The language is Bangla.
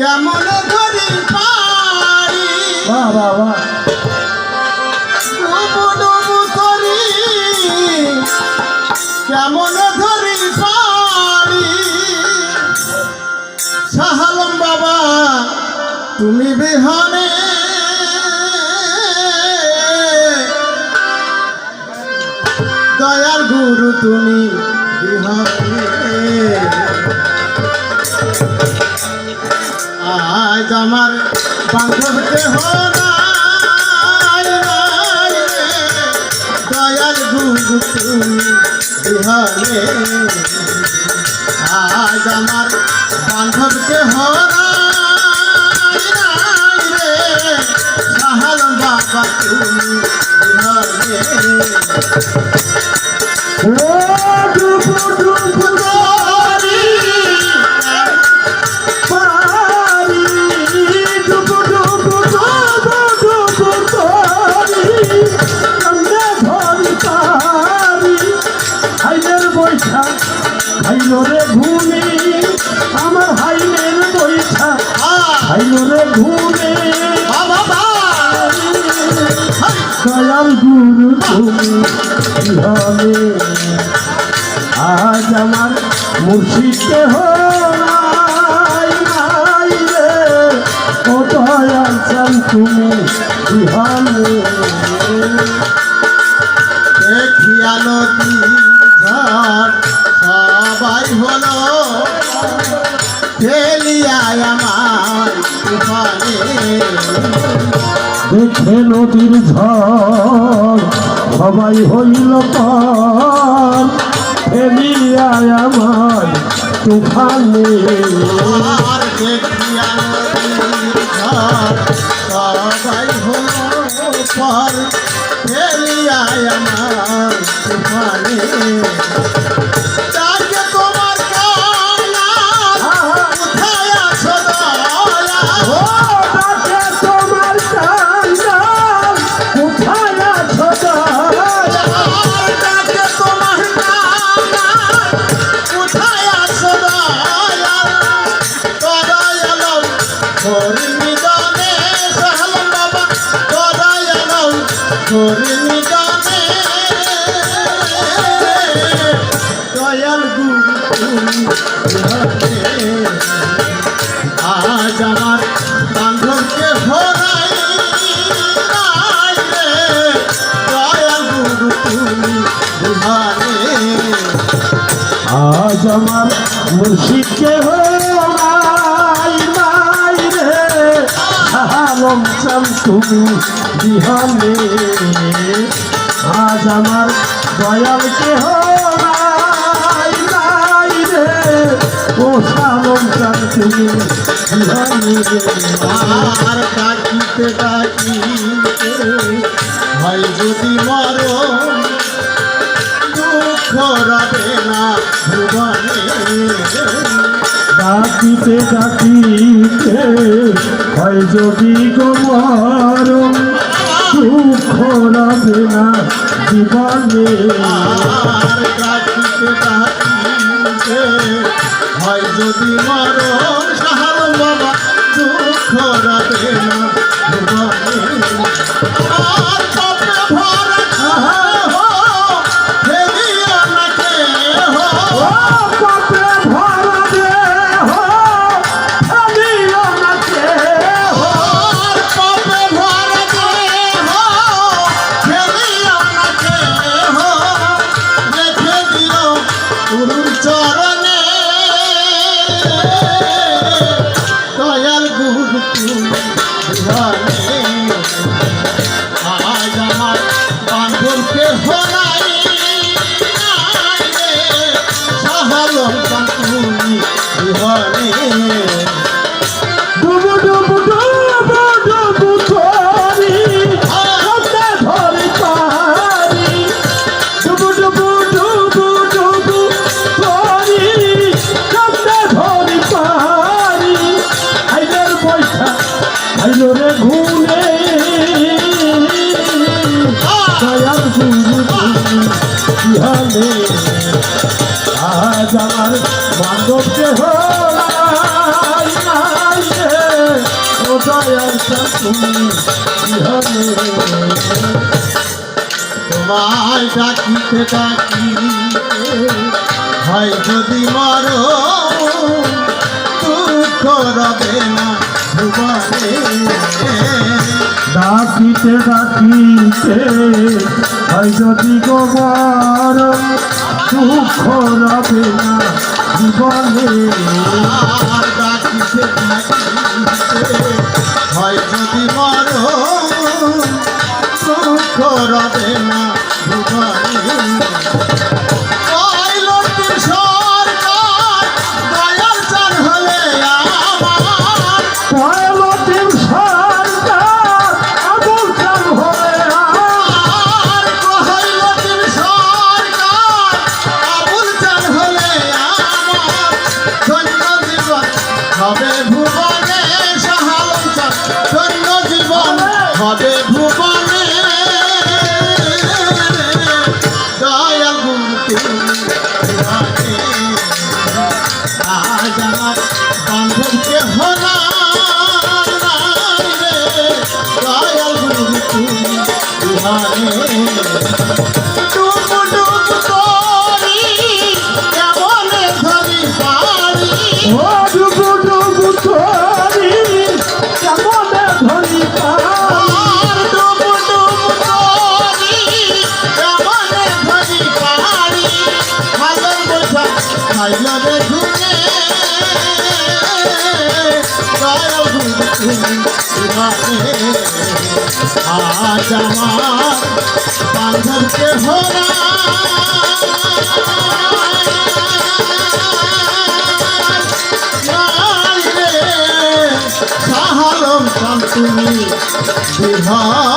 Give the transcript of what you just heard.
কেমন ধরি পারি বাহ বাহ ডুবু ডুবু করি কেমন ধরি পারি সাহালম বাবা তুমি বিহানে। দয়াল গুরু তুমি বিহানে। আজ আমার বান্ধবকে হরাই দয়াল গুরু তুমি আজ আমার বান্ধবকে হরাই সাহাল বাবা তুমি বিহানে হাইলো রে ঘুমি বাবা। দয়াল গুরু তুমি হবে আজ আমার মুর্শিদকে হাই রে। ও দয়াল চান তুমি বিহানে। দেখিয়া নদী সবাই হলো। আমার দেখে নদীর ঝড় সবাই হইল পর। ফেলিয়ায় আমার তুফানে। সবাই হলো পর। আমার তুফানে। আজ আমার বান্ধবকে ভরাই আজ আমার মুর্শিদকে হাই নাই রে। আলম চাল তুমি বিহানে আজ আমার দয়ালকে হাই নাই রে ও সালম চাল তুমি বিহানে আর ডাকিতে ডাকিতে হয় যদি মরো দুঃখ রবে না, ভুবনে। ডাকিতে ডাকিতে হয় যদি গোমর দুঃখ রাবে না জীবনে ডাকিতে ডাকিতে যদি মরো সাহার তোমায় ডাকিতে ডাকি হয় যদি মরো দুঃখ রবে না ভুবনে। ডাকিতে ডাকিতে হয় যদি গোবর দুঃখ রবে না জীবনে ডাকিতে ডাকিতে হয় যদি মরো রবে না ভুবনে। আমার বান্ধবকে হলা রে দয়াল তুমি বিহারে। ডুব ডুব আজ আমার বান্ধবকে হরা সাহালম তুমি বিহার